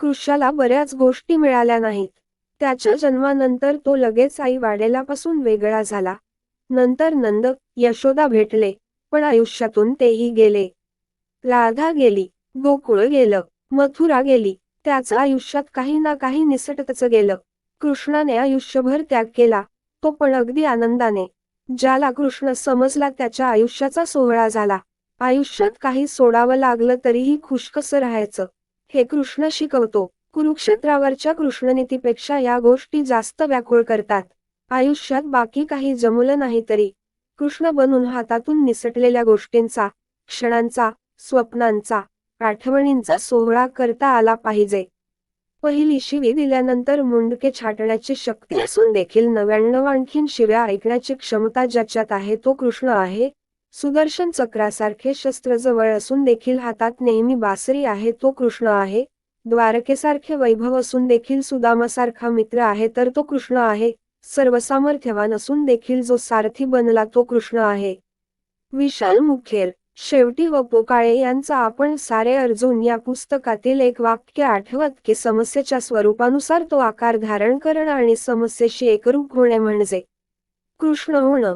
कृष्णाला बऱ्याच गोष्टी मिळाल्या नाहीत. त्याच्या जन्मानंतर तो लगेच आई वाडेलापासून वेगळा झाला. नंतर नंद यशोदा भेटले पण आयुष्यातून तेही गेले. राधा गेली गोकुळ गेलं मथुरा गेली त्याचं आयुष्यात काही ना काही निसटतच गेलं. कृष्णाने आयुष्यभर त्याग केला तो पण अगदी आनंदाने. ज्याला कृष्ण समजला त्याच्या आयुष्याचा सोहळा झाला. आयुष्यात काही सोडावं लागलं तरीही खुश कसं राहायचं. हे कृष्ण शिकवतो. कुरुक्षेत्रावरच्या कृष्णनीतीपेक्षा या गोष्टी जास्त व्याकुळ करतात. आयुष्यात बाकी काही जमलं नाही तरी कृष्ण बनून हातातून निसटलेल्या गोष्टींचा क्षणांचा स्वप्नांचा आठवणींचा सोहळा करता आला पाहिजे. पहिली शिवी दिल्यानंतर मुंडके छाटण्याची शक्ती असून देखील नव्याण्णव आणखीन शिव्या ऐकण्याची क्षमता ज्याच्यात आहे तो कृष्ण आहे सुदर्शन चक्रासारखे शस्त्र जवळ असून देखील हातात नेहमी बासरी आहे तो कृष्ण आहे. द्वारकेसारखे वैभव असून देखील सुदामासारखा मित्र आहे तर तो कृष्ण आहे. सर्वसामर्थ्यवान असून देखील जो सारथी बनला तो कृष्ण आहे. विशाल मुखेल शेवटी व पोकाळे यांचा आपण सारे अर्जुन या पुस्तकातील एक वाक्य आठवत की समस्येच्या स्वरूपानुसार तो आकार धारण करणं आणि समस्येशी एकरूप होणे म्हणजे कृष्ण होणं.